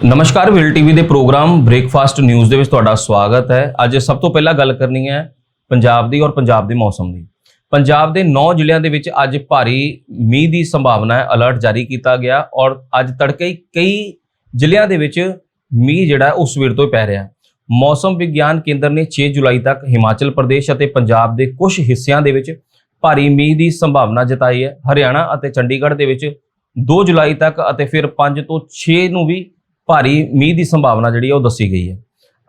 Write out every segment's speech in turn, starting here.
ਨਮਸਕਾਰ will TV ਦੇ programme breakfast news ਦੇ ਵਿੱਚ ਤੁਹਾਡਾ ਸਵਾਗਤ ਹੈ। ਅੱਜ ਸਭ ਤੋਂ ਪਹਿਲਾਂ ਗੱਲ ਕਰਨੀ ਹੈ ਪੰਜਾਬ ਦੀ ਔਰ ਪੰਜਾਬ ਦੇ ਮੌਸਮ ਦੀ। ਪੰਜਾਬ ਦੇ 9 ਜ਼ਿਲ੍ਹਿਆਂ ਦੇ ਵਿੱਚ ਅੱਜ ਭਾਰੀ ਮੀਂਹ ਦੀ ਸੰਭਾਵਨਾ ਹੈ, ਅਲਰਟ ਜਾਰੀ ਕੀਤਾ ਗਿਆ ਔਰ ਅੱਜ ਤੜਕੇ ਹੀ ਕਈ ਜ਼ਿਲ੍ਹਿਆਂ ਦੇ ਵਿੱਚ ਮੀਂਹ ਜਿਹੜਾ ਹੈ ਉਹ ਸਵੇਰ ਤੋਂ ਹੀ ਪੈ ਰਿਹਾ ਮੌਸਮ ਵਿਗਿਆਨ ਕੇਂਦਰ ਨੇ 6 ਜੁਲਾਈ ਤੱਕ ਹਿਮਾਚਲ ਪ੍ਰਦੇਸ਼ ਅਤੇ ਪੰਜਾਬ ਦੇ ਕੁਝ ਹਿੱਸਿਆਂ ਦੇ ਵਿੱਚ ਭਾਰੀ ਮੀਂਹ ਦੀ ਸੰਭਾਵਨਾ ਜਤਾਈ ਹੈ। ਹਰਿਆਣਾ ਅਤੇ ਚੰਡੀਗੜ੍ਹ ਦੇ ਵਿੱਚ 2 ਜੁਲਾਈ ਤੱਕ ਅਤੇ ਫਿਰ 5 ਤੋਂ 6 ਨੂੰ ਵੀ ਭਾਰੀ ਮੀਂਹ ਦੀ ਸੰਭਾਵਨਾ ਜਿਹੜੀ ਹੈ ਉਹ ਦੱਸੀ ਗਈ ਹੈ।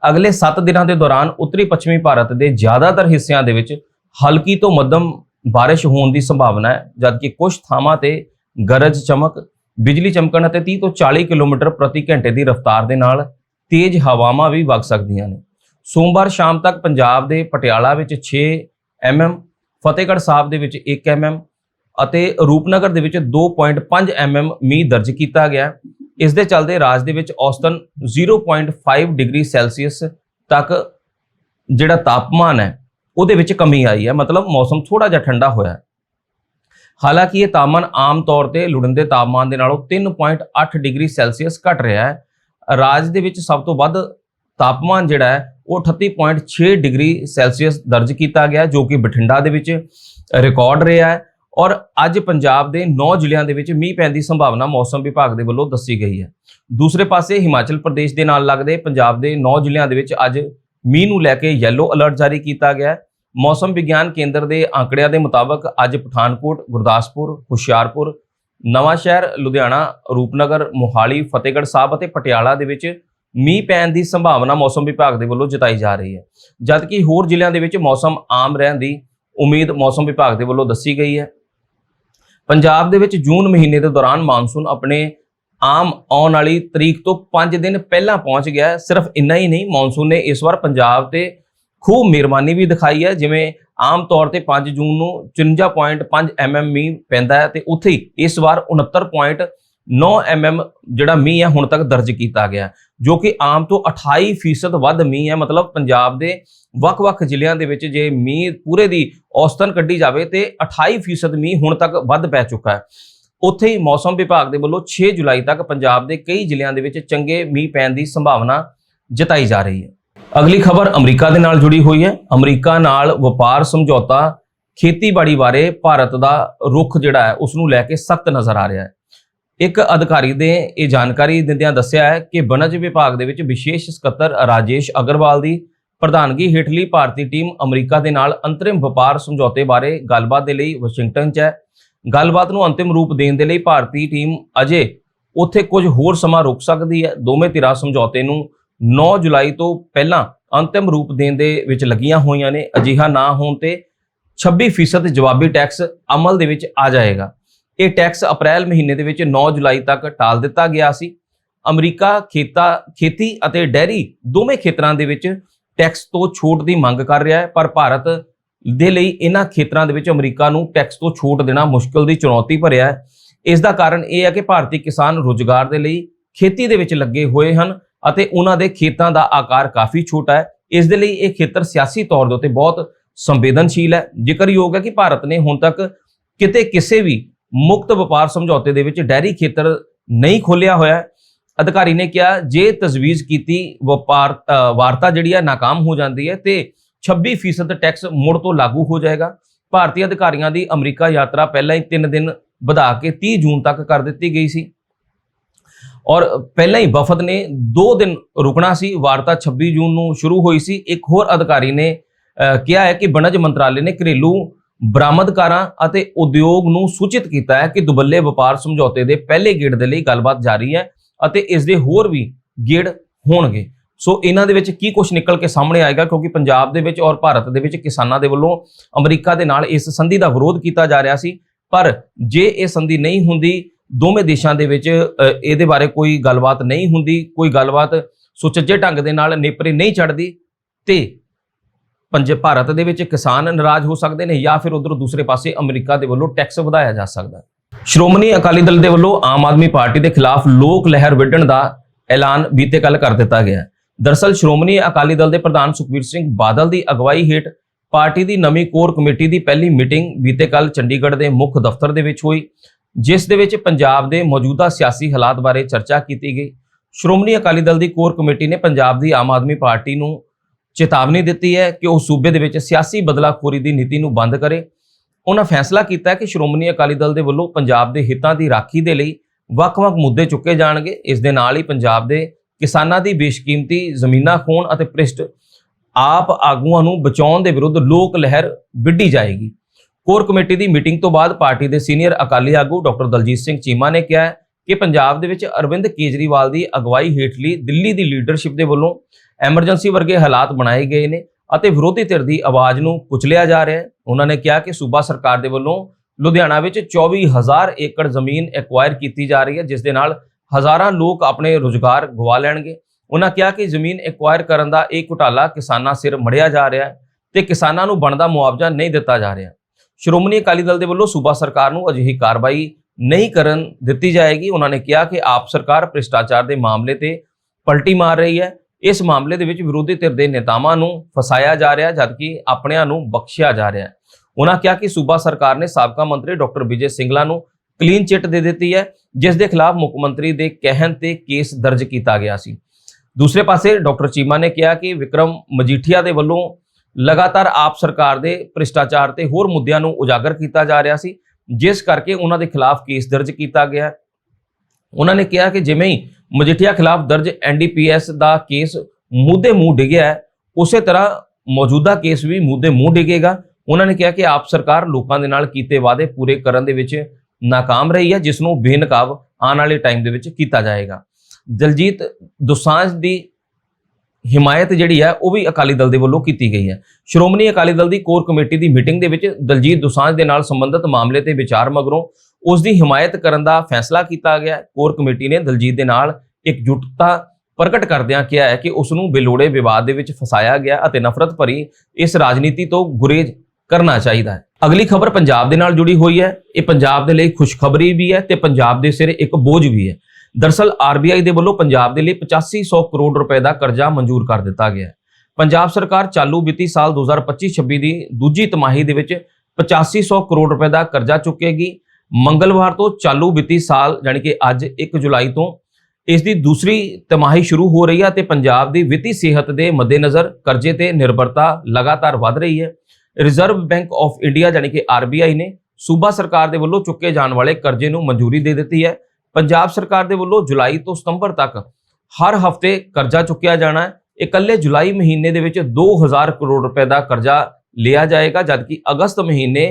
ਅਗਲੇ 7 ਦਿਨਾਂ ਦੇ ਦੌਰਾਨ ਉੱਤਰੀ ਪੱਛਮੀ ਭਾਰਤ ਦੇ ਜ਼ਿਆਦਾਤਰ ਹਿੱਸਿਆਂ ਦੇ ਵਿੱਚ ਹਲਕੀ ਤੋਂ ਮੱਧਮ ਬਾਰਿਸ਼ ਹੋਣ ਦੀ ਸੰਭਾਵਨਾ ਹੈ, ਜਦਕਿ ਕੁਝ ਥਾਵਾਂ ਤੇ ਗਰਜ ਚਮਕ, ਬਿਜਲੀ ਚਮਕਣ ਅਤੇ 30 ਤੋਂ 40 ਕਿਲੋਮੀਟਰ ਪ੍ਰਤੀ ਘੰਟੇ ਦੀ ਰਫ਼ਤਾਰ ਦੇ ਨਾਲ ਤੇਜ਼ ਹਵਾਵਾਂ ਵੀ ਵਗ ਸਕਦੀਆਂ ਨੇ। ਸੋਮਵਾਰ ਸ਼ਾਮ ਤੱਕ ਪੰਜਾਬ ਦੇ ਪਟਿਆਲਾ ਵਿੱਚ 6 ਐਮਐਮ ਫਤਿਹਗੜ੍ਹ ਸਾਹਿਬ ਦੇ ਵਿੱਚ 1 ਐਮਐਮ ਅਤੇ ਰੂਪਨਗਰ ਦੇ ਵਿੱਚ 2.5 ਐਮਐਮ ਮੀਂਹ ਦਰਜ ਕੀਤਾ ਗਿਆ। ਇਸ ਦੇ ਚੱਲਦੇ ਰਾਜ ਦੇ ਵਿੱਚ ਔਸਤਨ 0.5 ਡਿਗਰੀ ਸੈਲਸੀਅਸ ਤੱਕ ਜਿਹੜਾ ਤਾਪਮਾਨ ਹੈ, ਉਹਦੇ ਵਿੱਚ ਕਮੀ ਆਈ ਹੈ। ਮਤਲਬ ਮੌਸਮ ਥੋੜਾ ਜਿਹਾ ਠੰਡਾ ਹੋਇਆ ਹੈ। ਹਾਲਾਂਕਿ ਇਹ ਤਾਪਮਾਨ ਆਮ ਤੌਰ ਤੇ ਲੁੜਿੰਦੇ ਤਾਪਮਾਨ ਦੇ ਨਾਲੋਂ 3.8 ਡਿਗਰੀ ਸੈਲਸੀਅਸ ਘਟ ਰਿਹਾ ਹੈ। ਰਾਜ ਦੇ ਵਿੱਚ ਸਭ ਤੋਂ ਵੱਧ ਤਾਪਮਾਨ ਜਿਹੜਾ ਹੈ, ਉਹ 38.6 ਡਿਗਰੀ ਸੈਲਸੀਅਸ ਦਰਜ ਕੀਤਾ ਗਿਆ, ਜੋ ਕਿ ਬਠਿੰਡਾ ਦੇ ਵਿੱਚ ਰਿਕਾਰਡ ਰਿਹਾ ਹੈ। ਔਰ ਅੱਜ ਪੰਜਾਬ ਦੇ 9 ਜ਼ਿਲ੍ਹਿਆਂ ਦੇ ਵਿੱਚ ਮੀਂਹ ਪੈਣ ਦੀ ਸੰਭਾਵਨਾ ਮੌਸਮ ਵਿਭਾਗ ਦੇ ਵੱਲੋਂ ਦੱਸੀ ਗਈ ਹੈ। ਦੂਸਰੇ ਪਾਸੇ ਹਿਮਾਚਲ ਪ੍ਰਦੇਸ਼ ਦੇ ਨਾਲ ਲੱਗਦੇ ਪੰਜਾਬ ਦੇ 9 ਜ਼ਿਲ੍ਹਿਆਂ ਦੇ ਵਿੱਚ ਅੱਜ ਮੀਂਹ ਨੂੰ ਲੈ ਕੇ ਯੈਲੋ ਅਲਰਟ ਜਾਰੀ ਕੀਤਾ ਗਿਆ ਹੈ। ਮੌਸਮ ਵਿਗਿਆਨ ਕੇਂਦਰ ਦੇ ਆંકੜਿਆਂ ਦੇ ਮੁਤਾਬਕ ਅੱਜ ਪਠਾਨਕੋਟ, ਗੁਰਦਾਸਪੁਰ, ਹੁਸ਼ਿਆਰਪੁਰ ਨਵਾਂ ਸ਼ਹਿਰ ਲੁਧਿਆਣਾ, ਰੂਪਨਗਰ, ਮੋਹਾਲੀ, ਫਤਿਹਗੜ੍ਹ ਸਾਹਿਬ ਅਤੇ ਪਟਿਆਲਾ ਦੇ ਵਿੱਚ ਮੀਂਹ ਪੈਣ ਦੀ ਸੰਭਾਵਨਾ ਮੌਸਮ ਵਿਭਾਗ ਦੇ ਵੱਲੋਂ ਜਤਾਈ ਜਾ ਰਹੀ ਹੈ। ਜਦਕਿ ਹੋਰ ਜ਼ਿਲ੍ਹਿਆਂ ਦੇ ਵਿੱਚ ਮੌਸਮ ਆਮ ਰਹਿਣ ਦੀ ਉਮੀਦ ਮੌਸਮ ਵਿਭਾਗ ਦੇ ਵੱਲੋਂ ਦੱਸੀ ਗਈ ਹੈ। ਪੰਜਾਬ ਦੇ ਵਿੱਚ ਜੂਨ ਮਹੀਨੇ ਦੇ ਦੌਰਾਨ ਮਾਨਸੂਨ ਆਪਣੇ ਆਮ ਆਉਣ ਵਾਲੀ ਤਰੀਕ ਤੋਂ 5 ਦਿਨ ਪਹਿਲਾਂ ਪਹੁੰਚ ਗਿਆ। ਸਿਰਫ ਇੰਨਾ ਹੀ ਨਹੀਂ, ਮਾਨਸੂਨ ਨੇ ਇਸ ਵਾਰ ਪੰਜਾਬ ਤੇ ਖੂਬ ਮਿਹਰਬਾਨੀ ਵੀ ਦਿਖਾਈ ਹੈ। ਜਿਵੇਂ ਆਮ ਤੌਰ ਤੇ 5 ਜੂਨ ਨੂੰ 54.5 ਐਮਐਮ ਮੀਂਹ ਪੈਂਦਾ ਹੈ ਤੇ ਉੱਥੇ ਹੀ ਇਸ ਵਾਰ 69.9 ਐਮਐਮ ਜਿਹੜਾ ਮੀਂਹ ਹੈ ਹੁਣ ਤੱਕ ਦਰਜ ਕੀਤਾ ਗਿਆ। ਜੋ ਕਿ ਆਮ ਤੋਂ 28% ਵੱਧ ਮੀਂਹ ਹੈ ਮਤਲਬ ਪੰਜਾਬ ਦੇ ਵੱਖ-ਵੱਖ ਜ਼ਿਲ੍ਹਿਆਂ ਦੇ ਵਿੱਚ ਜੇ ਮੀਂਹ ਪੂਰੇ ਦੀ ਔਸਤਨ ਕੱਢੀ ਜਾਵੇ ਤੇ 28% ਮੀਂਹ ਹੁਣ ਤੱਕ ਵੱਧ ਪੈ ਚੁੱਕਾ ਹੈ। ਉੱਥੇ ਹੀ ਮੌਸਮ ਵਿਭਾਗ ਦੇ ਵੱਲੋਂ 6 ਜੁਲਾਈ ਤੱਕ ਪੰਜਾਬ ਦੇ ਕਈ ਜ਼ਿਲ੍ਹਿਆਂ ਦੇ ਵਿੱਚ ਚੰਗੇ ਮੀਂਹ ਪੈਣ ਦੀ ਸੰਭਾਵਨਾ ਜਤਾਈ ਜਾ ਰਹੀ ਹੈ। ਅਗਲੀ ਖਬਰ ਅਮਰੀਕਾ ਦੇ ਨਾਲ ਜੁੜੀ ਹੋਈ ਹੈ। ਅਮਰੀਕਾ ਨਾਲ ਵਪਾਰ ਸਮਝੌਤਾ ਖੇਤੀਬਾੜੀ ਬਾਰੇ ਭਾਰਤ ਦਾ ਰੁਖ ਜਿਹੜਾ ਹੈ ਉਸ ਨੂੰ ਲੈ ਕੇ ਸਖਤ ਨਜ਼ਰ ਆ ਰਿਹਾ ਹੈ। ਇੱਕ ਅਧਿਕਾਰੀ ਨੇ ਇਹ ਜਾਣਕਾਰੀ ਦਿੰਦਿਆਂ ਦੱਸਿਆ ਹੈ ਕਿ ਵਣਜ ਵਿਭਾਗ ਦੇ ਵਿੱਚ ਵਿਸ਼ੇਸ਼ ਸਕੱਤਰ ਰਾਜੇਸ਼ ਅਗਰਵਾਲ ਦੀ ਪ੍ਰਧਾਨਗੀ ਹੇਠਲੀ ਭਾਰਤੀ ਟੀਮ ਅਮਰੀਕਾ ਦੇ ਨਾਲ ਅੰਤਰਿਮ ਵਪਾਰ ਸਮਝੌਤੇ ਬਾਰੇ ਗੱਲਬਾਤ ਦੇ ਲਈ ਵਾਸ਼ਿੰਗਟਨ 'ਚ ਹੈ। ਗੱਲਬਾਤ ਨੂੰ ਅੰਤਿਮ ਰੂਪ ਦੇਣ ਦੇ ਲਈ ਭਾਰਤੀ ਟੀਮ ਅਜੇ ਉੱਥੇ ਕੁਝ ਹੋਰ ਸਮਾਂ ਰੁਕ ਸਕਦੀ ਹੈ। ਦੋਵੇਂ ਧਿਰਾਂ ਸਮਝੌਤੇ ਨੂੰ 9 ਜੁਲਾਈ ਤੋਂ ਪਹਿਲਾਂ ਅੰਤਿਮ ਰੂਪ ਦੇਣ ਦੇ ਵਿੱਚ ਲੱਗੀਆਂ ਹੋਈਆਂ ਨੇ। ਅਜਿਹਾ ਨਾ ਹੋਣ ਤੇ 26% ਜਵਾਬੀ ਟੈਕਸ ਅਮਲ ਦੇ ਵਿੱਚ ਆ ਜਾਏਗਾ। ਇਹ ਟੈਕਸ ਅਪ੍ਰੈਲ ਮਹੀਨੇ ਦੇ ਵਿੱਚ 9 ਜੁਲਾਈ ਤੱਕ ਟਾਲ ਦਿੱਤਾ ਗਿਆ ਸੀ। ਅਮਰੀਕਾ ਖੇਤਾ, ਖੇਤੀ ਅਤੇ ਡੈਰੀ ਦੋਵੇਂ ਖੇਤਰਾਂ ਦੇ ਵਿੱਚ ਟੈਕਸ ਤੋਂ ਛੋਟ ਦੀ ਮੰਗ ਕਰ ਰਿਹਾ ਹੈ, ਪਰ ਭਾਰਤ ਦੇ ਲਈ ਇਹਨਾਂ ਖੇਤਰਾਂ ਦੇ ਵਿੱਚ ਅਮਰੀਕਾ ਨੂੰ ਟੈਕਸ ਤੋਂ ਛੋਟ ਦੇਣਾ ਮੁਸ਼ਕਲ ਦੀ ਚੁਣੌਤੀ ਭਰਿਆ ਹੈ। ਇਸ ਦਾ ਕਾਰਨ ਇਹ ਹੈ ਕਿ ਭਾਰਤੀ ਕਿਸਾਨ ਰੋਜ਼ਗਾਰ ਦੇ ਲਈ ਖੇਤੀ ਦੇ ਵਿੱਚ ਲੱਗੇ ਹੋਏ ਹਨ ਅਤੇ ਉਹਨਾਂ ਦੇ ਖੇਤਾਂ ਦਾ ਆਕਾਰ ਕਾਫੀ ਛੋਟਾ ਹੈ। ਇਸ ਦੇ ਲਈ ਇਹ ਖੇਤਰ ਸਿਆਸੀ ਤੌਰ ਦੇ ਉੱਤੇ ਬਹੁਤ ਸੰਵੇਦਨਸ਼ੀਲ ਹੈ। ਜ਼ਿਕਰਯੋਗ ਹੈ ਕਿ ਭਾਰਤ ਨੇ ਹੁਣ ਤੱਕ ਕਿਤੇ ਕਿਸੇ ਵੀ ਮੁਕਤ ਵਪਾਰ ਸਮਝੌਤੇ ਦੇ ਵਿੱਚ ਡੈਰੀ ਖੇਤਰ ਨਹੀਂ ਖੋਲਿਆ ਹੋਇਆ ਅਧਿਕਾਰੀ ਨੇ ਕਿਹਾ ਜੇ ਤਜਵੀਜ਼ ਕੀਤੀ ਵਪਾਰ ਵਾਰਤਾ ਜਿਹੜੀ ਹੈ ਨਾਕਾਮ ਹੋ ਜਾਂਦੀ ਹੈ ਤੇ 26% ਟੈਕਸ ਮੁੜ ਤੋਂ ਲਾਗੂ ਹੋ ਜਾਏਗਾ। ਭਾਰਤੀ ਅਧਿਕਾਰੀਆਂ ਦੀ ਅਮਰੀਕਾ ਯਾਤਰਾ ਪਹਿਲਾਂ ਹੀ 3 ਦਿਨ ਵਧਾ ਕੇ 30 ਜੂਨ ਤੱਕ ਕਰ ਦਿੱਤੀ ਗਈ ਸੀ। ਔਰ ਪਹਿਲਾਂ ਹੀ ਵਫਦ ਨੇ 2 ਦਿਨ ਰੁਕਣਾ ਸੀ। ਵਾਰਤਾ 26 ਜੂਨ ਨੂੰ ਸ਼ੁਰੂ ਹੋਈ ਸੀ। ਇੱਕ ਹੋਰ ਅਧਿਕਾਰੀ ਨੇ ਅ, ਕਿਹਾ ਹੈ ਕਿ ਵਣਜ ਮੰਤਰਾਲੇ ਨੇ ਘਰੇਲੂ ਬਰਾਮਦਕਾਰਾਂ ਅਤੇ ਉਦਯੋਗ ਨੂੰ ਸੂਚਿਤ ਕੀਤਾ ਹੈ ਕਿ ਦੁਬੱਲੇ ਵਪਾਰ ਸਮਝੌਤੇ ਦੇ ਪਹਿਲੇ ਗੇੜ ਦੇ ਲਈ ਗੱਲਬਾਤ ਜਾਰੀ ਹੈ ਅਤੇ ਇਸ ਦੇ ਹੋਰ ਵੀ ਗੇੜ ਹੋਣਗੇ। ਸੋ ਇਹਨਾਂ ਦੇ ਵਿੱਚ ਕੀ ਕੁਝ ਨਿਕਲ ਕੇ ਸਾਹਮਣੇ ਆਏਗਾ? ਕਿਉਂਕਿ ਪੰਜਾਬ ਦੇ ਵਿੱਚ ਔਰ ਭਾਰਤ ਦੇ ਵਿੱਚ ਕਿਸਾਨਾਂ ਦੇ ਵੱਲੋਂ ਅਮਰੀਕਾ ਦੇ ਨਾਲ ਇਸ ਸੰਧੀ ਦਾ ਵਿਰੋਧ ਕੀਤਾ ਜਾ ਰਿਹਾ ਸੀ। ਪਰ ਜੇ ਇਹ ਸੰਧੀ ਨਹੀਂ ਹੁੰਦੀ, ਦੋਵੇਂ ਦੇਸ਼ਾਂ ਦੇ ਵਿੱਚ ਇਹਦੇ ਬਾਰੇ ਕੋਈ ਗੱਲਬਾਤ ਨਹੀਂ ਹੁੰਦੀ, ਕੋਈ ਗੱਲਬਾਤ ਸੁਚੱਜੇ ਢੰਗ ਦੇ ਨਾਲ ਨੇਪਰੇ ਨਹੀਂ ਚੜਦੀ ਤੇ ਪੰਜ ਭਾਰਤ ਦੇ ਵਿੱਚ ਕਿਸਾਨ ਨਾਰਾਜ਼ ਹੋ ਸਕਦੇ ਨੇ ਜਾਂ ਫਿਰ ਉਧਰ ਦੂਸਰੇ ਪਾਸੇ ਅਮਰੀਕਾ ਦੇ ਵੱਲੋਂ ਟੈਕਸ ਵਧਾਇਆ ਜਾ ਸਕਦਾ ਸ਼੍ਰੋਮਣੀ ਅਕਾਲੀ ਦਲ ਦੇ ਵੱਲੋਂ ਆਮ ਆਦਮੀ ਪਾਰਟੀ ਦੇ ਖਿਲਾਫ ਲੋਕ ਲਹਿਰ ਵਿੱਢਣ ਦਾ ਐਲਾਨ ਬੀਤੇ ਕੱਲ ਕਰ ਦਿੱਤਾ ਗਿਆ ਹੈ। ਦਰਸਲ ਸ਼੍ਰੋਮਣੀ ਅਕਾਲੀ ਦਲ ਦੇ ਪ੍ਰਧਾਨ ਸੁਖਬੀਰ ਸਿੰਘ ਬਾਦਲ ਦੀ ਅਗਵਾਈ ਹੇਠ ਪਾਰਟੀ ਦੀ ਨਵੀਂ ਕੋਰ ਕਮੇਟੀ ਦੀ ਪਹਿਲੀ ਮੀਟਿੰਗ ਬੀਤੇ ਕੱਲ ਚੰਡੀਗੜ੍ਹ ਦੇ ਮੁੱਖ ਦਫ਼ਤਰ ਦੇ ਵਿੱਚ ਹੋਈ, ਜਿਸ ਦੇ ਵਿੱਚ ਪੰਜਾਬ ਦੇ ਮੌਜੂਦਾ ਸਿਆਸੀ ਹਾਲਾਤ ਬਾਰੇ ਚਰਚਾ ਕੀਤੀ ਗਈ ਸ਼੍ਰੋਮਣੀ ਅਕਾਲੀ ਦਲ ਦੀ ਕੋਰ ਕਮੇਟੀ ਨੇ ਪੰਜਾਬ ਦੀ ਆਮ ਆਦਮੀ ਪਾਰਟੀ ਨੂੰ ਚੇਤਾਵਨੀ ਦਿੱਤੀ ਹੈ ਕਿ ਉਹ ਸੂਬੇ ਦੇ ਵਿੱਚ ਸਿਆਸੀ ਬਦਲਾਖੋਰੀ ਦੀ ਨੀਤੀ ਨੂੰ ਬੰਦ ਕਰੇ। ਉਹਨਾਂ ਫੈਸਲਾ ਕੀਤਾ ਕਿ ਸ਼੍ਰੋਮਣੀ ਅਕਾਲੀ ਦਲ ਦੇ ਵੱਲੋਂ ਪੰਜਾਬ ਦੇ ਹਿੱਤਾਂ ਦੀ ਰਾਖੀ ਦੇ ਲਈ ਵੱਖ-ਵੱਖ ਮੁੱਦੇ ਚੁੱਕੇ ਜਾਣਗੇ। ਇਸ ਦੇ ਨਾਲ ਹੀ ਪੰਜਾਬ ਦੇ ਕਿਸਾਨਾਂ ਦੀ ਬੇਸ਼ਕੀਮਤੀ, ਜ਼ਮੀਨਾਂ ਖੋਣ ਅਤੇ ਭ੍ਰਿਸ਼ਟ ਆਪ ਆਗੂਆਂ ਨੂੰ ਬਚਾਉਣ ਦੇ ਵਿਰੁੱਧ ਲੋਕ ਲਹਿਰ ਵਿੱਢੀ ਜਾਏਗੀ। ਕੋਰ ਕਮੇਟੀ ਦੀ ਮੀਟਿੰਗ ਤੋਂ ਬਾਅਦ ਪਾਰਟੀ ਦੇ ਸੀਨੀਅਰ ਅਕਾਲੀ ਆਗੂ ਡਾਕਟਰ ਦਲਜੀਤ ਸਿੰਘ ਚੀਮਾ ਨੇ ਕਿਹਾ ਕਿ ਪੰਜਾਬ ਦੇ ਵਿੱਚ ਅਰਵਿੰਦ ਕੇਜਰੀਵਾਲ ਦੀ ਅਗਵਾਈ ਹੇਠਲੀ ਦਿੱਲੀ ਦੀ ਲੀਡਰਸ਼ਿਪ ਦੇ ਵੱਲੋਂ ਐਮਰਜੈਂਸੀ ਵਰਗੇ ਹਾਲਾਤ ਬਣਾਏ ਗਏ ਨੇ ਅਤੇ ਵਿਰੋਧੀ ਧਿਰ ਦੀ ਆਵਾਜ਼ ਨੂੰ ਕੁਚਲਿਆ ਜਾ ਰਿਹਾ ਹੈ। ਉਹਨਾਂ ਨੇ ਕਿਹਾ ਕਿ ਸੂਬਾ ਸਰਕਾਰ ਦੇ ਵੱਲੋਂ ਲੁਧਿਆਣਾ ਵਿੱਚ 24000 ਏਕੜ ਜ਼ਮੀਨ ਐਕਵਾਇਰ ਕੀਤੀ ਜਾ ਰਹੀ ਹੈ, ਜਿਸ ਦੇ ਨਾਲ ਹਜ਼ਾਰਾਂ ਲੋਕ ਆਪਣੇ ਰੁਜ਼ਗਾਰ ਗਵਾ ਲੈਣਗੇ। ਉਹਨਾਂ ਕਿਹਾ ਕਿ ਜ਼ਮੀਨ ਐਕਵਾਇਰ ਕਰਨ ਦਾ ਇਹ ਘੁਟਾਲਾ ਕਿਸਾਨਾਂ ਸਿਰ ਮੜਿਆ ਜਾ ਰਿਹਾ ਹੈ ਤੇ ਕਿਸਾਨਾਂ ਨੂੰ ਬਣਦਾ ਮੁਆਵਜ਼ਾ ਨਹੀਂ ਦਿੱਤਾ ਜਾ ਰਿਹਾ। ਸ਼੍ਰੋਮਣੀ ਅਕਾਲੀ ਦਲ ਦੇ ਵੱਲੋਂ ਸੂਬਾ ਸਰਕਾਰ ਨੂੰ ਅਜਿਹੀ ਕਾਰਵਾਈ ਨਹੀਂ ਕਰਨ ਦਿੱਤੀ ਜਾਏਗੀ। ਉਹਨਾਂ ਨੇ ਕਿਹਾ ਕਿ ਆਪ ਸਰਕਾਰ ਭ੍ਰਿਸ਼ਟਾਚਾਰ ਦੇ ਮਾਮਲੇ ਤੇ ਪਲਟੀ ਮਾਰ ਰਹੀ ਹੈ। ਇਸ ਮਾਮਲੇ ਦੇ ਵਿੱਚ ਵਿਰੋਧੀ ਧਿਰ ਦੇ ਨੇਤਾਵਾਂ ਨੂੰ ਫਸਾਇਆ ਜਾ ਰਿਹਾ, ਜਦਕਿ ਆਪਣਿਆਂ ਨੂੰ ਬਖਸ਼ਿਆ ਜਾ ਰਿਹਾ ਹੈ। ਉਹਨਾਂ ਕਿਹਾ ਕਿ ਸੂਬਾ ਸਰਕਾਰ ਨੇ ਸਾਬਕਾ ਮੰਤਰੀ ਡਾਕਟਰ ਵਿਜੇ ਸਿੰਗਲਾ ਨੂੰ ਕਲੀਨ ਚਿੱਟ ਦੇ ਦਿੱਤੀ ਹੈ, ਜਿਸ ਦੇ ਖਿਲਾਫ ਮੁੱਖ ਮੰਤਰੀ ਦੇ ਕਹਿਣ ਤੇ ਕੇਸ ਦਰਜ ਕੀਤਾ ਗਿਆ ਸੀ। ਦੂਸਰੇ ਪਾਸੇ ਡਾਕਟਰ ਚੀਮਾ ਨੇ ਕਿਹਾ ਕਿ ਵਿਕਰਮ ਮਜੀਠੀਆ ਦੇ ਵੱਲੋਂ ਲਗਾਤਾਰ ਆਪ ਸਰਕਾਰ ਦੇ ਭ੍ਰਿਸ਼ਟਾਚਾਰ ਤੇ ਹੋਰ ਮੁੱਦਿਆਂ ਨੂੰ ਉਜਾਗਰ ਕੀਤਾ ਜਾ ਰਿਹਾ ਸੀ, ਜਿਸ ਕਰਕੇ ਉਹਨਾਂ ਦੇ ਖਿਲਾਫ ਕੇਸ ਦਰਜ ਕੀਤਾ ਗਿਆ ਉਹਨਾਂ ਨੇ ਕਿਹਾ ਕਿ ਜਿਵੇਂ ਹੀ ਮਜੀਠੀਆ ਖਿਲਾਫ ਦਰਜ ਐਨਡੀਪੀਐਸ ਦਾ ਕੇਸ ਮੂਧੇ ਮੂੰਹ ਡਿੱਗਿਆ ਉਸੇ ਤਰ੍ਹਾਂ ਮੌਜੂਦਾ ਕੇਸ ਵੀ ਮੂਧੇ ਮੂੰਹ ਡਿੱਗੇਗਾ। ਉਹਨਾਂ ਨੇ ਕਿਹਾ ਕਿ ਆਪ ਸਰਕਾਰ ਲੋਕਾਂ ਦੇ ਨਾਲ ਕੀਤੇ ਵਾਅਦੇ ਪੂਰੇ ਕਰਨ ਦੇ ਵਿੱਚ ਨਾਕਾਮ ਰਹੀ ਹੈ, ਜਿਸ ਨੂੰ ਬੇਨਕਾਬ ਆਉਣ ਵਾਲੇ ਟਾਈਮ ਦੇ ਵਿੱਚ ਕੀਤਾ ਜਾਏਗਾ। ਦਲਜੀਤ ਦੋਸਾਂਝ ਦੀ ਹਿਮਾਇਤ ਜਿਹੜੀ ਹੈ, ਉਹ ਵੀ ਅਕਾਲੀ ਦਲ ਦੇ ਵੱਲੋਂ ਕੀਤੀ ਗਈ ਹੈ। ਸ਼੍ਰੋਮਣੀ ਅਕਾਲੀ ਦਲ ਦੀ ਕੋਰ ਕਮੇਟੀ ਦੀ ਮੀਟਿੰਗ ਦੇ ਵਿੱਚ ਦਲਜੀਤ ਦੋਸਾਂਝ ਦੇ ਨਾਲ ਸੰਬੰਧਿਤ ਮਾਮਲੇ ਤੇ ਵਿਚਾਰ ਮਗਰੋਂ ਉਸ ਦੀ ਹਿਮਾਇਤ ਕਰਨ ਦਾ ਫੈਸਲਾ ਕੀਤਾ ਗਿਆ। ਕੋਰ ਕਮੇਟੀ ਨੇ ਦਲਜੀਤ ਦੇ ਨਾਲ ਇਕਜੁੱਟਤਾ ਪ੍ਰਗਟ ਕਰਦਿਆਂ ਕਿਹਾ ਹੈ ਕਿ ਉਸ ਨੂੰ ਬੇਲੋੜੇ ਵਿਵਾਦ ਦੇ ਵਿੱਚ ਫਸਾਇਆ ਗਿਆ ਅਤੇ ਨਫ਼ਰਤ ਭਰੀ ਇਸ ਰਾਜਨੀਤੀ ਤੋਂ ਗੁਰੇਜ਼ ਕਰਨਾ ਚਾਹੀਦਾ ਹੈ। ਅਗਲੀ ਖਬਰ ਪੰਜਾਬ ਦੇ ਨਾਲ ਜੁੜੀ ਹੋਈ ਹੈ। ਇਹ ਪੰਜਾਬ ਦੇ ਲਈ ਖੁਸ਼ਖਬਰੀ ਵੀ ਹੈ ਤੇ ਪੰਜਾਬ ਦੇ ਸਿਰ ਇੱਕ ਬੋਝ ਵੀ ਹੈ। ਦਰਸਲ ਆਰਬੀਆਈ ਦੇ ਵੱਲੋਂ ਪੰਜਾਬ ਦੇ ਲਈ 8500 ਕਰੋੜ ਰੁਪਏ ਦਾ ਕਰਜ਼ਾ ਮਨਜ਼ੂਰ ਕਰ ਦਿੱਤਾ ਗਿਆ ਹੈ। ਪੰਜਾਬ ਸਰਕਾਰ ਚਾਲੂ ਵਿੱਤੀ ਸਾਲ 2025-26 ਦੀ ਦੂਜੀ ਤਿਮਾਹੀ ਦੇ ਵਿੱਚ 8500 ਕਰੋੜ ਰੁਪਏ ਦਾ ਕਰਜ਼ਾ ਚੁੱਕੇਗੀ। ਮੰਗਲਵਾਰ ਤੋਂ ਚਾਲੂ ਵਿੱਤੀ ਸਾਲ ਯਾਨੀ ਕਿ ਅੱਜ 1 ਜੁਲਾਈ ਤੋਂ, ਇਸ ਦੀ ਦੂਸਰੀ ਤਿਮਾਹੀ ਸ਼ੁਰੂ ਹੋ ਰਹੀ ਹੈ ਤੇ ਪੰਜਾਬ ਦੀ ਵਿੱਤੀ ਸਿਹਤ ਦੇ ਮੱਦੇਨਜ਼ਰ ਕਰਜ਼ੇ ਤੇ ਨਿਰਭਰਤਾ ਲਗਾਤਾਰ ਵਧ ਰਹੀ ਹੈ। ਰਿਜ਼ਰਵ ਬੈਂਕ ਆਫ ਇੰਡੀਆ ਯਾਨੀ ਕਿ ਆਰਬੀਆਈ ਨੇ ਸੂਬਾ ਸਰਕਾਰ ਦੇ ਵੱਲੋਂ ਚੁੱਕੇ ਜਾਣ ਵਾਲੇ ਕਰਜ਼ੇ ਨੂੰ ਮਨਜ਼ੂਰੀ ਦੇ ਦਿੱਤੀ ਹੈ। ਪੰਜਾਬ ਸਰਕਾਰ ਦੇ ਵੱਲੋਂ ਜੁਲਾਈ ਤੋਂ ਸਤੰਬਰ ਤੱਕ ਹਰ ਹਫ਼ਤੇ ਕਰਜ਼ਾ ਚੁੱਕਿਆ ਜਾਣਾ ਹੈ। ਇਕੱਲੇ ਜੁਲਾਈ ਮਹੀਨੇ ਦੇ ਵਿੱਚ 2000 ਕਰੋੜ ਰੁਪਏ ਦਾ ਕਰਜ਼ਾ ਲਿਆ ਜਾਏਗਾ, ਜਦਕਿ ਅਗਸਤ ਮਹੀਨੇ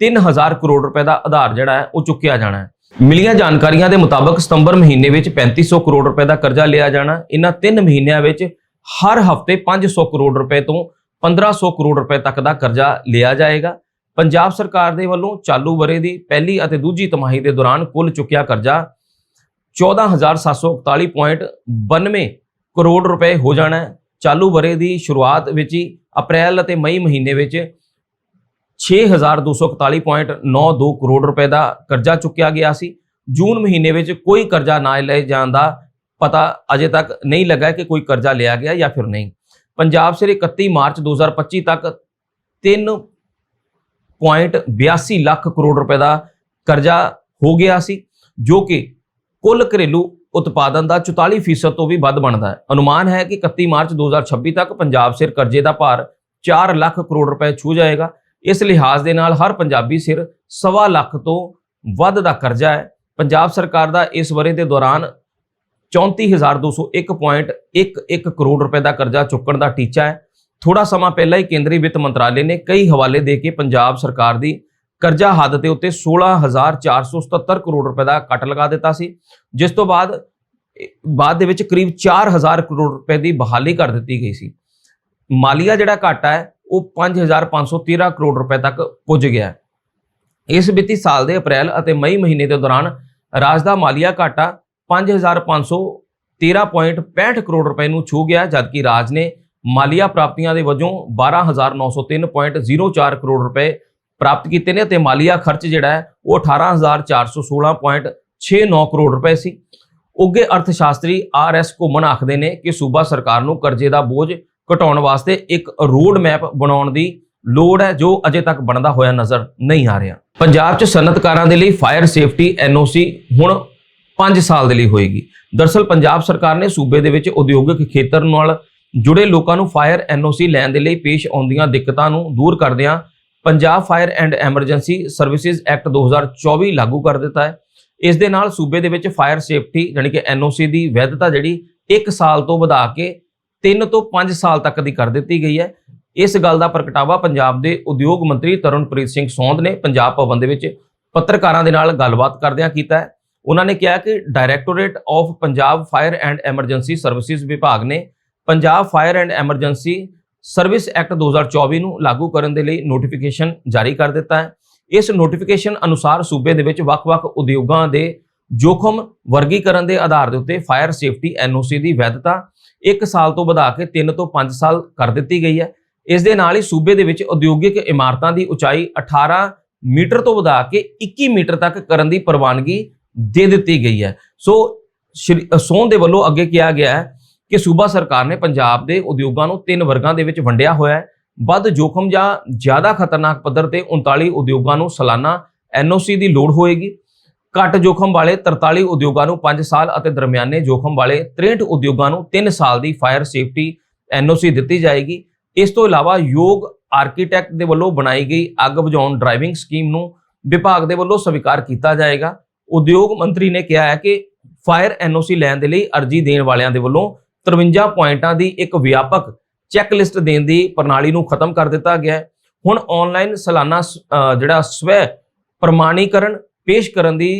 3000 ਕਰੋੜ ਰੁਪਏ ਦਾ ਆਧਾਰ ਜਿਹੜਾ ਹੈ, ਉਹ ਚੁੱਕਿਆ ਜਾਣਾ ਹੈ। ਮਿਲੀਆਂ ਜਾਣਕਾਰੀਆਂ ਦੇ ਮੁਤਾਬਕ ਸਤੰਬਰ ਮਹੀਨੇ ਵਿੱਚ 3500 ਕਰੋੜ ਰੁਪਏ ਦਾ ਕਰਜ਼ਾ ਲਿਆ ਜਾਣਾ ਇਹਨਾਂ 3 ਮਹੀਨਿਆਂ ਵਿੱਚ ਹਰ ਹਫ਼ਤੇ 500 ਕਰੋੜ ਰੁਪਏ ਤੋਂ 1500 ਕਰੋੜ ਰੁਪਏ ਤੱਕ ਦਾ ਕਰਜ਼ਾ ਲਿਆ ਜਾਏਗਾ। ਪੰਜਾਬ ਸਰਕਾਰ ਦੇ ਵੱਲੋਂ ਚਾਲੂ ਬਰੇ ਦੀ ਪਹਿਲੀ ਅਤੇ ਦੂਜੀ ਤਿਮਾਹੀ ਦੇ ਦੌਰਾਨ ਕੁੱਲ ਚੁੱਕਿਆ ਕਰਜ਼ਾ 14741.92 ਕਰੋੜ ਰੁਪਏ ਹੋ ਜਾਣਾ ਹੈ। ਚਾਲੂ ਬਰੇ ਦੀ ਸ਼ੁਰੂਆਤ ਵਿੱਚ ਹੀ ਅਪ੍ਰੈਲ ਅਤੇ ਮਈ ਮਹੀਨੇ ਵਿੱਚ 6241.92 ਕਰੋੜ ਰੁਪਏ ਦਾ ਕਰਜ਼ਾ ਚੁੱਕਿਆ ਗਿਆ ਸੀ। ਜੂਨ ਮਹੀਨੇ ਵਿੱਚ ਕੋਈ ਕਰਜ਼ਾ ਨਾ ਲਏ ਜਾਣ ਦਾ ਪਤਾ ਅਜੇ ਤੱਕ ਨਹੀਂ ਲੱਗਾ ਕਿ ਕੋਈ ਕਰਜ਼ਾ ਲਿਆ ਗਿਆ ਜਾਂ ਫਿਰ ਨਹੀਂ। ਪੰਜਾਬ ਸਿਰ 31 ਮਾਰਚ 2025 ਤੱਕ 3.82 ਲੱਖ ਕਰੋੜ ਰੁਪਏ ਦਾ ਕਰਜ਼ਾ ਹੋ ਗਿਆ ਸੀ, ਜੋ ਕਿ ਕੁੱਲ ਘਰੇਲੂ ਉਤਪਾਦਨ ਦਾ 44% ਤੋਂ ਵੀ ਵੱਧ ਬਣਦਾ ਹੈ। ਅਨੁਮਾਨ ਹੈ ਕਿ 31 ਮਾਰਚ 2026 ਤੱਕ ਪੰਜਾਬ ਸਿਰ ਕਰਜ਼ੇ ਦਾ ਭਾਰ 4 ਲੱਖ ਕਰੋੜ ਰੁਪਏ ਛੂ ਜਾਏਗਾ। ਇਸ ਲਿਹਾਜ਼ ਦੇ ਨਾਲ ਹਰ ਪੰਜਾਬੀ ਸਿਰ ਸਵਾ ਲੱਖ ਤੋਂ ਵੱਧ ਦਾ ਕਰਜ਼ਾ ਹੈ। ਪੰਜਾਬ ਸਰਕਾਰ ਦਾ ਇਸ ਵਰੇ ਦੇ ਦੌਰਾਨ 34201.11 ਕਰੋੜ ਰੁਪਏ ਦਾ ਕਰਜ਼ਾ ਚੁੱਕਣ ਦਾ ਟੀਚਾ ਹੈ। ਥੋੜਾ ਸਮਾਂ ਪਹਿਲਾਂ ਹੀ ਕੇਂਦਰੀ ਵਿੱਤ ਮੰਤਰਾਲੇ ਨੇ ਕਈ ਹਵਾਲੇ ਦੇ ਕੇ ਪੰਜਾਬ ਸਰਕਾਰ ਦੀ ਕਰਜ਼ਾ ਹੱਦ ਦੇ ਉੱਤੇ 16477 ਕਰੋੜ ਰੁਪਏ ਦਾ ਕੱਟ ਲਗਾ ਦਿੱਤਾ ਸੀ। ਜਿਸ ਤੋਂ ਬਾਅਦ ਬਾਅਦ ਦੇ ਵਿੱਚ ਕਰੀਬ 4000 ਕਰੋੜ ਰੁਪਏ ਦੀ ਬਹਾਲੀ ਕਰ ਦਿੱਤੀ ਗਈ ਸੀ। ਮਾਲੀਆ ਜਿਹੜਾ ਘਾਟਾ ਹੈ ਉਹ 5513 ਕਰੋੜ ਰੁਪਏ ਤੱਕ ਪੁੱਜ ਗਿਆ ਹੈ। ਇਸ ਵਿੱਤੀ ਸਾਲ ਦੇ ਅਪ੍ਰੈਲ ਅਤੇ ਮਈ ਮਹੀਨੇ ਦੇ ਦੌਰਾਨ ਰਾਜ ਦਾ ਮਾਲੀਆ ਘਾਟਾ 5513.65 ਕਰੋੜ ਰੁਪਏ ਨੂੰ ਛੂ ਗਿਆ, ਜਦਕਿ ਰਾਜ ਨੇ ਮਾਲੀਆ ਪ੍ਰਾਪਤੀਆਂ ਦੇ ਵਜੋਂ 12903.04 ਕਰੋੜ ਰੁਪਏ ਪ੍ਰਾਪਤ ਕੀਤੇ ਨੇ ਤੇ ਮਾਲੀਆ ਖਰਚ ਜਿਹੜਾ ਹੈ ਉਹ 18416.69 ਕਰੋੜ ਰੁਪਏ ਸੀ। ਉੱਗੇ ਅਰਥਸ਼ਾਸਤਰੀ ਆਰ ਐਸ ਘੁੰਮਣ ਆਖਦੇ ਨੇ ਕਿ ਸੂਬਾ ਸਰਕਾਰ ਨੂੰ ਕਰਜ਼ੇ ਦਾ ਬੋਝ ਘਟਾਉਣ ਵਾਸਤੇ ਇੱਕ ਰੋਡ ਮੈਪ ਬਣਾਉਣ ਦੀ ਲੋੜ ਹੈ, ਜੋ ਅਜੇ ਤੱਕ ਬਣਦਾ ਹੋਇਆ ਨਜ਼ਰ ਨਹੀਂ ਆ ਰਿਹਾ। ਪੰਜਾਬ 'ਚ ਸਨਅਤਕਾਰਾਂ ਦੇ ਲਈ ਫਾਇਰ ਸੇਫਟੀ ਐਨਓਸੀ ਹੁਣ 5 ਸਾਲ ਦੇ ਲਈ ਹੋਏਗੀ। ਦਰਸਲ ਪੰਜਾਬ ਸਰਕਾਰ ਨੇ ਸੂਬੇ ਦੇ ਵਿੱਚ ਉਦਯੋਗਿਕ ਖੇਤਰ ਨਾਲ ਜੁੜੇ ਲੋਕਾਂ ਨੂੰ ਫਾਇਰ ਐਨਓਸੀ ਲੈਣ ਦੇ ਲਈ ਪੇਸ਼ ਆਉਂਦੀਆਂ ਦਿੱਕਤਾਂ ਨੂੰ ਦੂਰ ਕਰਦਿਆਂ Punjab fire and emergency services act 2024 ਲਾਗੂ ਕਰ ਦਿੱਤਾ ਹੈ। ਇਸ ਦੇ ਨਾਲ ਸੂਬੇ ਦੇ ਵਿੱਚ ਫਾਇਰ ਸੇਫਟੀ ਯਾਨੀ ਕਿ ਐਨਓਸੀ ਦੀ ਵੈਧਤਾ ਜਿਹੜੀ 1 ਸਾਲ ਤੋਂ ਵਧਾ ਕੇ 3 ਤੋਂ 5 ਸਾਲ ਤੱਕ ਦੀ ਕਰ ਦਿੱਤੀ ਗਈ ਹੈ। ਇਸ ਗੱਲ ਦਾ ਪ੍ਰਗਟਾਵਾ ਪੰਜਾਬ ਦੇ ਉਦਯੋਗ ਮੰਤਰੀ ਤਰਨਪ੍ਰੀਤ ਸਿੰਘ ਸੌਂਦ ਨੇ ਪੰਜਾਬ ਭਵਨ ਦੇ ਵਿੱਚ ਪੱਤਰਕਾਰਾਂ ਦੇ ਨਾਲ ਗੱਲਬਾਤ ਕਰਦਿਆਂ ਕੀਤਾ ਹੈ। ਉਹਨਾਂ ਨੇ ਕਿਹਾ ਕਿ directorate of Punjab fire and emergency services ਵਿਭਾਗ ਨੇ Punjab fire and emergency service act 2024 ਨੂੰ ਲਾਗੂ ਕਰਨ ਦੇ ਲਈ ਨੋਟੀਫਿਕੇਸ਼ਨ ਜਾਰੀ ਕਰ ਦਿੱਤਾ ਹੈ। ਇਸ ਨੋਟੀਫਿਕੇਸ਼ਨ ਅਨੁਸਾਰ ਸੂਬੇ ਦੇ ਵਿੱਚ ਵੱਖ-ਵੱਖ ਉਦਯੋਗਾਂ ਦੇ ਜੋਖਮ ਵਰਗੀਕਰਨ ਦੇ ਆਧਾਰ ਦੇ ਉੱਤੇ ਫਾਇਰ ਸੇਫਟੀ ਐਨਓਸੀ ਦੀ ਵੈਧਤਾ 1 ਸਾਲ ਤੋਂ ਵਧਾ ਕੇ 3 ਤੋਂ 5 ਸਾਲ ਕਰ ਦਿੱਤੀ ਗਈ ਹੈ। ਇਸ ਦੇ ਨਾਲ ਹੀ ਸੂਬੇ ਦੇ ਵਿੱਚ ਉਦਯੋਗਿਕ ਇਮਾਰਤਾਂ ਦੀ ਉਚਾਈ 18 ਮੀਟਰ ਤੋਂ ਵਧਾ ਕੇ 21 ਮੀਟਰ ਤੱਕ ਕਰਨ ਦੀ ਪ੍ਰਵਾਨਗੀ ਦੇ ਦਿੱਤੀ ਗਈ ਹੈ। ਸੋ ਸ਼੍ਰੀ ਸੋਨ ਦੇ ਵੱਲੋਂ ਅੱਗੇ ਕਿਹਾ ਗਿਆ ਹੈ ਕਿ ਸੂਬਾ ਸਰਕਾਰ ਨੇ ਪੰਜਾਬ ਦੇ ਉਦਯੋਗਾਂ ਨੂੰ ਤਿੰਨ ਵਰਗਾਂ ਦੇ ਵਿੱਚ ਵੰਡਿਆ ਹੋਇਆ ਹੈ। ਵੱਧ ਜੋਖਮ ਜਾਂ ਜ਼ਿਆਦਾ ਖਤਰਨਾਕ ਪੱਧਰ ਤੇ 39 ਉਦਯੋਗਾਂ ਨੂੰ ਸਾਲਾਨਾ ਐਨਓਸੀ ਦੀ ਲੋੜ ਹੋਏਗੀ। ਘੱਟ ਜੋਖਮ ਵਾਲੇ 43 ਉਦਯੋਗਾਂ ਨੂੰ 5 ਸਾਲ ਅਤੇ ਦਰਮਿਆਨੇ ਜੋਖਮ ਵਾਲੇ 63 ਉਦਯੋਗਾਂ ਨੂੰ 3 ਸਾਲ ਦੀ ਫਾਇਰ ਸੇਫਟੀ ਐਨਓਸੀ ਦਿੱਤੀ ਜਾਏਗੀ। ਇਸ ਤੋਂ ਇਲਾਵਾ ਯੋਗ ਆਰਕੀਟੈਕਟ ਦੇ ਵੱਲੋਂ ਬਣਾਈ ਗਈ ਅੱਗ ਬੁਝਾਉਣ ਡਰਾਈਵਿੰਗ ਸਕੀਮ ਨੂੰ ਵਿਭਾਗ ਦੇ ਵੱਲੋਂ ਸਵੀਕਾਰ ਕੀਤਾ ਜਾਏਗਾ। ਉਦਯੋਗ ਮੰਤਰੀ ਨੇ ਕਿਹਾ ਹੈ ਕਿ ਫਾਇਰ ਐਨਓਸੀ ਲੈਣ ਦੇ ਲਈ ਅਰਜ਼ੀ ਦੇਣ ਵਾਲਿਆਂ ਦੇ ਵੱਲੋਂ 53 ਪੁਆਇੰਟਾਂ ਦੀ ਇੱਕ ਵਿਆਪਕ ਚੈੱਕ ਲਿਸਟ ਦੇਣ ਦੀ ਪ੍ਰਣਾਲੀ ਨੂੰ ਖਤਮ ਕਰ ਦਿੱਤਾ ਗਿਆ ਹੈ। ਹੁਣ ਆਨਲਾਈਨ ਸਾਲਾਨਾ ਜਿਹੜਾ ਸਵੈ ਪ੍ਰਮਾਣੀਕਰਨ ਪੇਸ਼ ਕਰਨ ਦੀ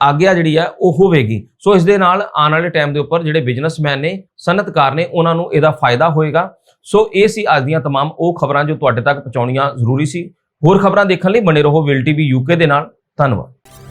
ਆਗਿਆ ਜਿਹੜੀ ਹੈ ਉਹ ਹੋਵੇਗੀ ਸੋ ਇਸ ਦੇ ਨਾਲ ਆਉਣ ਵਾਲੇ ਟਾਈਮ ਦੇ ਉੱਪਰ ਜਿਹੜੇ ਬਿਜ਼ਨਸਮੈਨ ਨੇ ਸਨਅਤਕਾਰ ਨੇ ਉਹਨਾਂ ਨੂੰ ਇਹਦਾ ਫਾਇਦਾ ਹੋਏਗਾ ਸੋ ਇਹ ਸੀ ਅੱਜ ਦੀਆਂ तमाम ਉਹ ਖਬਰਾਂ ਜੋ ਤੁਹਾਡੇ ਤੱਕ ਪਹੁੰਚਾਉਣੀਆਂ ਜ਼ਰੂਰੀ ਸੀ ਹੋਰ ਖਬਰਾਂ ਦੇਖਣ ਲਈ ਬਣੇ ਰਹੋ ਵਿਲ ਟੀਵੀ ਯੂਕੇ ਦੇ ਨਾਲ ਧੰਨਵਾਦ